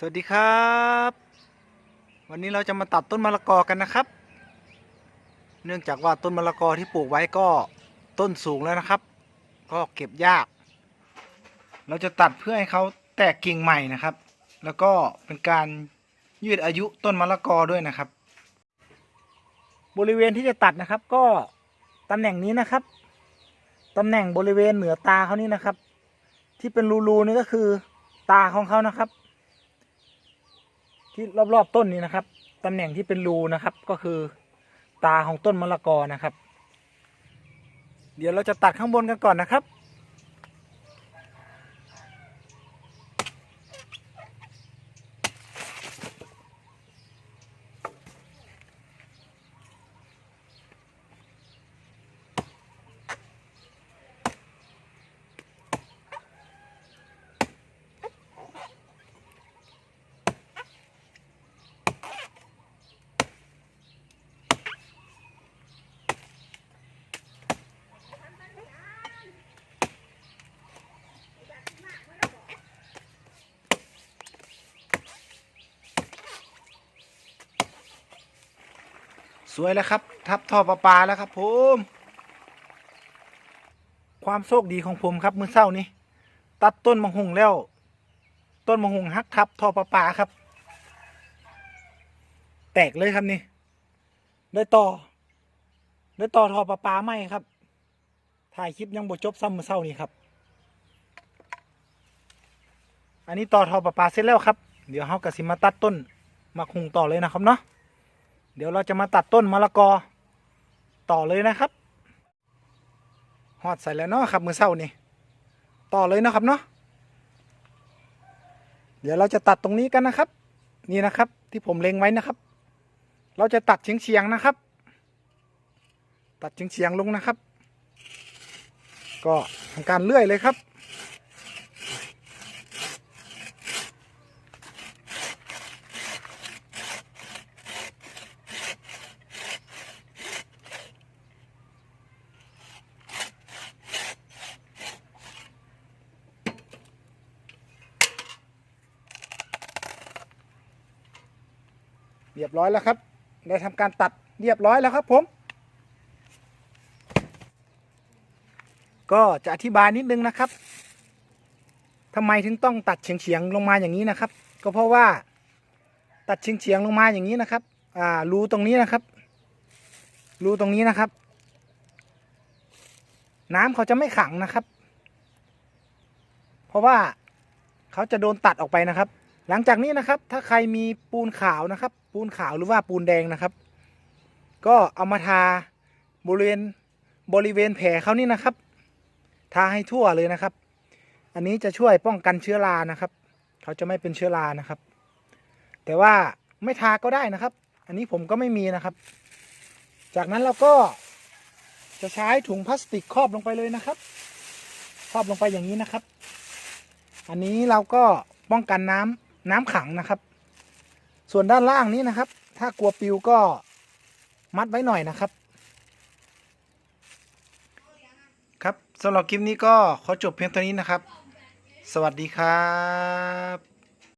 สวัสดีครับ วันนี้เราจะมาตัดต้นมะละกอกันนะครับ เนื่องจากว่าต้นมะละกอที่ปลูกไว้ก็ต้นสูงแล้วนะครับ ก็เก็บยาก เราจะตัดเพื่อให้เขาแตกกิ่งใหม่นะครับ แล้วก็เป็นการยืดอายุต้นมะละกอด้วยนะครับ บริเวณที่จะตัดนะครับ ก็ตำแหน่งนี้นะครับตำแหน่งบริเวณเหนือตาเขานี่นะครับ ที่เป็นรูๆนี่ก็คือตาของเขานะครับ ที่รอบๆต้นนี้นะครับตำแหน่งที่เป็นรูนะครับ ก็คือตาของต้นมะละกอนะครับ เดี๋ยวเราจะตัดข้างบนกันก่อนนะครับ วยแล้วครับ ทับท่อประปาแล้วครับ ผม ความโชคดีของผมครับ มือเศร้านี้ ตัดต้นมังหุงแล้ว ต้นมังหุงหักทับท่อประปาครับ แตกเลยครับนี่ได้ต่อได้ต่อท่อประปาไหมครับ ถ่ายคลิปยังบ่จบซ้ำมือเศร้านี่ครับ อันนี้ต่อท่อประปาเสร็จแล้วครับ เดี๋ยวเฮากะสิมาตัดต้นมักหุงต่อเลยนะครับเนาะ เดี๋ยวเราจะมาตัดต้นมะละกอ ต่อเลยนะครับหอดใส่แล้วเนาะครับมือเศร้านี่ต่อเลยนะครับเนาะเดี๋ยวเราจะตัดตรงนี้กันนะครับ นี่นะครับ ที่ผมเล็งไว้นะครับ เราจะตัดเฉียงเฉียงๆนะครับ ตัดเฉียงเฉียงๆลงนะครับ ก็ทำการเลื่อยเลยครับ เรียบร้อยแล้วครับ ได้ทำการตัดเรียบร้อยแล้วครับผม ก็จะอธิบายนิดนึงนะครับทำไมถึงต้องตัดเฉียงๆลงมาอย่างนี้นะครับ ก็เพราะว่าตัดเฉียงๆลงมาอย่างนี้นะครับ อ่า รูตรงนี้นะครับ รูตรงนี้นะครับ น้ำเขาจะไม่ขังนะครับ เพราะว่าเขาจะโดนตัดออกไปนะครับ หลังจากนี้นะครับ ถ้าใครมีปูนขาวนะครับ ปูนขาวหรือว่าปูนแดงนะครับ ก็เอามาทาบริเวณบริเวณแผลเขานี่นะครับ ทาให้ทั่วเลยนะครับ อันนี้จะช่วยป้องกันเชื้อรานะครับ เขาจะไม่เป็นเชื้อรานะครับ แต่ว่าไม่ทาก็ได้นะครับ อันนี้ผมก็ไม่มีนะครับ จากนั้นเราก็จะใช้ถุงพลาสติกครอบลงไปเลยนะครับ ครอบลงไปอย่างนี้นะครับ อันนี้เราก็ป้องกันน้ำน้ำขังนะครับ ส่วนด้านล่างนี้นะครับ ถ้ากลัวปิวก็มัดไว้หน่อยนะครับ ครับสำหรับคลิปนี้ก็ขอจบเพียงเท่านี้นะครับ สวัสดีครับ